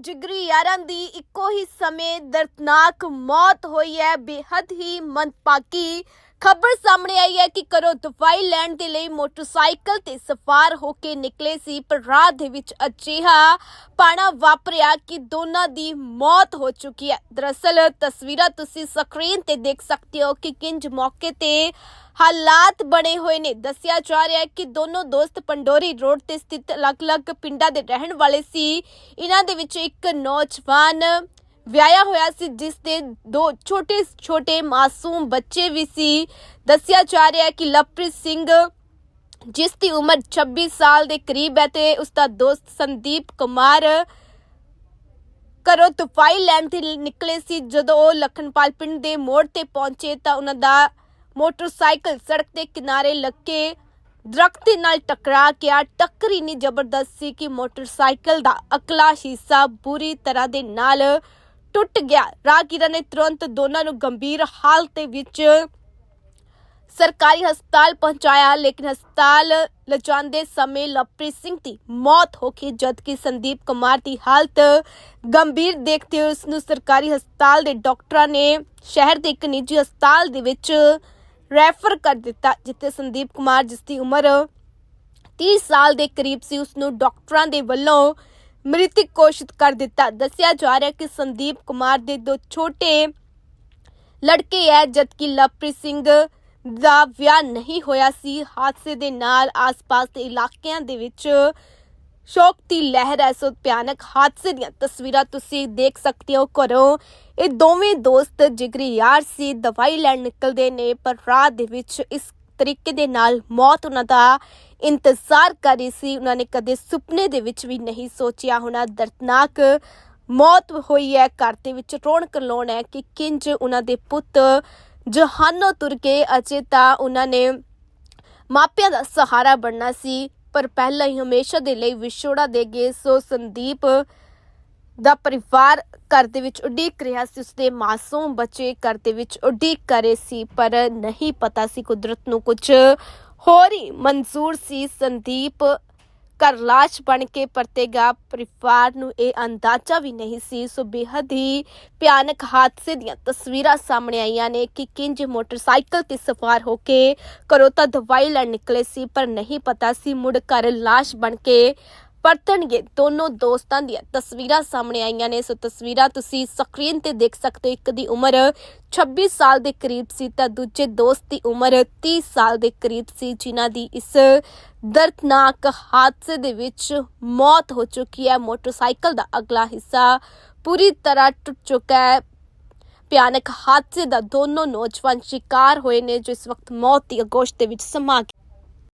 ਜਿਗਰੀ ਯਾਰਾਂ ਦੀ ਇੱਕੋ ਹੀ ਸਮੇਂ ਦਰਦਨਾਕ ਮੌਤ ਹੋਈ ਹੈ। ਬੇहद ਹੀ ਮੰਦਭਾਗੀ ਖਬਰ ਸਾਹਮਣੇ ਆਈ ਹੈ ਕਿ ਕਰੋ ਦਵਾਈ ਲੈਣ ਦੇ ਲਈ ਮੋਟਰਸਾਈਕਲ ਤੇ ਸਵਾਰ ਹੋ ਕੇ ਨਿਕਲੇ ਸੀ, ਪਰ ਰਾਹ ਦੇ ਵਿੱਚ ਅਜਿਹਾ ਪਾਣਾ ਵਾਪਰਿਆ ਕਿ ਦੋਨਾਂ ਦੀ ਮੌਤ ਹੋ ਚੁੱਕੀ ਹੈ। ਦਰਅਸਲ, ਤਸਵੀਰਾਂ ਤੁਸੀਂ ਸਕਰੀਨ ਤੇ ਦੇਖ ਸਕਦੇ ਹੋ ਕਿ ਕਿੰਜ ਮੌਕੇ ਤੇ ਹਾਲਾਤ ਬਣੇ ਹੋਏ ਨੇ। ਦੱਸਿਆ ਜਾ ਰਿਹਾ ਹੈ ਕਿ ਦੋਨੋਂ ਦੋਸਤ ਪੰਡੋਰੀ ਰੋਡ ਤੇ ਸਥਿਤ ਅਲੱਗ-ਅਲੱਗ ਪਿੰਡਾਂ ਦੇ ਰਹਿਣ ਵਾਲੇ ਸੀ। ਇਹਨਾਂ ਦੇ ਵਿੱਚ ਇੱਕ ਨੌਜਵਾਨ ਵਿਆਹਿਆ ਹੋਇਆ ਸੀ, ਜਿਸ ਦੇ ਦੋ ਛੋਟੇ ਛੋਟੇ ਮਾਸੂਮ ਬੱਚੇ ਵੀ ਸੀ। ਦੱਸਿਆ ਜਾ ਰਿਹਾ ਹੈ ਕਿ ਲਵਪ੍ਰੀਤ ਸਿੰਘ, ਜਿਸ ਦੀ ਉਮਰ 26 ਸਾਲ ਦੇ ਕਰੀਬ ਹੈ ਤੇ ਉਸ ਦਾ ਦੋਸਤ ਸੰਦੀਪ ਕੁਮਾਰ ਘਰੋਂ ਦਵਾਈ ਲੈਣ ਤੇ ਨਿਕਲੇ ਸੀ। ਜਦੋਂ ਉਹ ਲਖਨਪਾਲ ਪਿੰਡ ਦੇ ਮੋੜ ਤੇ ਪਹੁੰਚੇ ਤਾਂ ਉਹਨਾਂ ਦਾ ਮੋਟਰਸਾਈਕਲ ਸੜਕ ਦੇ ਕਿਨਾਰੇ ਲੱਗੇ ਦਰਖਤ ਦੇ ਨਾਲ ਟਕਰਾ ਗਿਆ। ਟੱਕਰ ਇੰਨੀ ਜ਼ਬਰਦਸਤ ਸੀ ਕਿ ਮੋਟਰਸਾਈਕਲ ਦਾ ਅਕਲਾ ਹਿੱਸਾ ਬੁਰੀ ਤਰ੍ਹਾਂ ਦੇ ਨਾਲ ਟੁੱਟ ਗਿਆ। ਰਾਹਗੀਰਾਂ ਨੇ ਤੁਰੰਤ ਦੋਨਾਂ ਨੂੰ ਗੰਭੀਰ ਹਾਲਤ ਵਿੱਚ ਸਰਕਾਰੀ ਹਸਪਤਾਲ ਪਹੁੰਚਾਇਆ, ਲੇਕਿਨ ਹਸਪਤਾਲ ਲਿਜਾਂਦੇ ਸਮੇਂ ਲਵਪ੍ਰੀਤ ਸਿੰਘ ਦੀ ਮੌਤ ਹੋ ਗਈ ਜਦਕਿ ਸੰਦੀਪ ਕੁਮਾਰ ਦੀ ਹਾਲਤ ਗੰਭੀਰ ਦੇਖਦੇ ਹੋਏ ਉਸ ਨੂੰ ਸਰਕਾਰੀ ਹਸਪਤਾਲ ਦੇ ਡਾਕਟਰਾਂ ਨੇ ਸ਼ਹਿਰ ਦੇ ਇੱਕ ਨਿੱਜੀ ਹਸਪਤਾਲ ਦੇ ਵਿੱਚ ਰੈਫਰ ਕਰ ਦਿੱਤਾ, ਜਿੱਥੇ ਸੰਦੀਪ ਕੁਮਾਰ ਜਿਸ ਦੀ ਉਮਰ 30 ਸਾਲ ਦੇ ਕਰੀਬ ਸੀ ਉਸ ਨੂੰ ਡਾਕਟਰਾਂ ਦੇ ਵੱਲੋਂ ਮ੍ਰਿਤਕ ਘੋਸ਼ਿਤ ਕਰ ਦਿੱਤਾ। ਦੱਸਿਆ ਜਾ ਰਿਹਾ ਕਿ ਸੰਦੀਪ ਕੁਮਾਰ ਦੇ ਦੋ ਛੋਟੇ ਲੜਕੇ ਹੈ, ਜਦਕਿ ਲਵਪ੍ਰੀਤ ਸਿੰਘ ਦਾ ਵਿਆਹ ਨਹੀਂ ਹੋਇਆ ਸੀ। ਹਾਦਸੇ ਦੇ ਨਾਲ ਆਸ-ਪਾਸ ਦੇ ਇਲਾਕਿਆਂ ਦੇ ਵਿੱਚ ਸ਼ੋਕ ਦੀ ਲਹਿਰ ਹੈ। ਸੋ ਭਿਆਨਕ ਹਾਦਸੇ ਦੀਆਂ ਤਸਵੀਰਾਂ ਤੁਸੀਂ ਦੇਖ ਸਕਦੇ ਹੋ। ਘਰੋਂ ਇਹ ਦੋਵੇਂ ਦੋਸਤ ਜਿਗਰੀ ਯਾਰ ਸੀ, ਦਵਾਈ ਲੈਣ ਨਿਕਲਦੇ ਨੇ, ਪਰ ਰਾਹ ਦੇ ਵਿੱਚ ਇਸ ਤਰੀਕੇ ਦੇ ਨਾਲ ਮੌਤ ਉਹਨਾਂ ਦਾ ਇੰਤਜ਼ਾਰ ਕਰ ਰਹੀ ਸੀ। ਉਹਨਾਂ ਨੇ ਕਦੇ ਸੁਪਨੇ ਦੇ ਵਿੱਚ ਵੀ ਨਹੀਂ ਸੋਚਿਆ ਹੋਣਾ। ਦਰਦਨਾਕ ਮੌਤ ਹੋਈ ਹੈ। ਘਰ ਦੇ ਵਿੱਚ ਰੌਣਕ ਲਾਉਣ ਹੈ ਕਿ ਕਿੰਜ ਉਹਨਾਂ ਦੇ ਪੁੱਤ ਜਹਾਨੋਂ ਤੁਰ ਕੇ ਅਜੇ ਤਾਂ ਉਹਨਾਂ ਨੇ ਮਾਪਿਆਂ ਦਾ ਸਹਾਰਾ ਬਣਨਾ ਸੀ, ਪਰ ਪਹਿਲਾਂ ਹੀ ਹਮੇਸ਼ਾ ਦੇ ਲਈ ਵਿਛੋੜਾ ਦੇ ਗਏ। ਸੋ ਸੰਦੀਪ ਦਾ ਪਰਿਵਾਰ ਘਰ ਦੇ ਵਿੱਚ ਉਡੀਕ ਰਿਹਾ ਸੀ, ਉਸਦੇ ਮਾਸੂਮ ਬੱਚੇ ਘਰ ਦੇ ਵਿੱਚ ਉਡੀਕ ਕਰੇ ਸੀ, ਪਰ ਨਹੀਂ ਪਤਾ ਸੀ ਕੁਦਰਤ ਨੂੰ ਕੁਝ ਹੋਰ ਹੀ ਮਨਜ਼ੂਰ ਸੀ। ਸੰਦੀਪ ਘਰ ਲਾਸ਼ ਬਣ ਕੇ ਪਰਤੇਗਾ, ਪਰਿਵਾਰ ਨੂੰ ਇਹ ਅੰਦਾਜ਼ਾ ਵੀ ਨਹੀਂ ਸੀ। ਸੋ ਬੇਹੱਦ ਹੀ ਭਿਆਨਕ ਹਾਦਸੇ ਦੀਆਂ ਤਸਵੀਰਾਂ ਸਾਹਮਣੇ ਆਈਆਂ ਨੇ ਕਿ ਕਿੰਜ ਮੋਟਰਸਾਈਕਲ ਤੇ ਸਵਾਰ ਹੋ ਕੇ ਘਰੋਂ ਤਾਂ ਦਵਾਈ ਲੈਣ ਨਿਕਲੇ ਸੀ, ਪਰ ਨਹੀਂ ਪਤਾ ਸੀ ਮੁੜ ਘਰ ਲਾਸ਼ ਬਣ ਕੇ ਪਰਤਣਗੇ ਦੋਨੋਂ ਦੋਸਤਾਂ ਦੀਆਂ ਤਸਵੀਰਾਂ ਸਾਹਮਣੇ ਆਈਆਂ ਨੇ। ਸੋ ਤਸਵੀਰਾਂ ਤੁਸੀਂ ਸਕਰੀਨ ਤੇ ਦੇਖ ਸਕਦੇ ਹੋ। ਇੱਕ ਦੀ ਉਮਰ 26 ਸਾਲ ਦੇ ਕਰੀਬ ਸੀ ਤਾਂ ਦੂਜੇ ਦੋਸਤ ਦੀ ਉਮਰ 30 ਸਾਲ ਦੇ ਕਰੀਬ ਸੀ, ਜਿਨ੍ਹਾਂ ਦੀ ਇਸ ਦਰਦਨਾਕ ਹਾਦਸੇ ਦੇ ਵਿੱਚ ਮੌਤ ਹੋ ਚੁੱਕੀ ਹੈ। ਮੋਟਰਸਾਈਕਲ ਦਾ ਅਗਲਾ ਹਿੱਸਾ ਪੂਰੀ ਤਰ੍ਹਾਂ ਟੁੱਟ ਚੁੱਕਾ ਹੈ। ਭਿਆਨਕ ਹਾਦਸੇ ਦਾ ਦੋਨੋਂ ਨੌਜਵਾਨ ਸ਼ਿਕਾਰ ਹੋਏ ਨੇ, ਜੋ ਇਸ ਵਕਤ ਮੌਤ ਦੀ ਅਗੋਸ਼ ਦੇ ਵਿੱਚ ਸਮਾ ਗਏ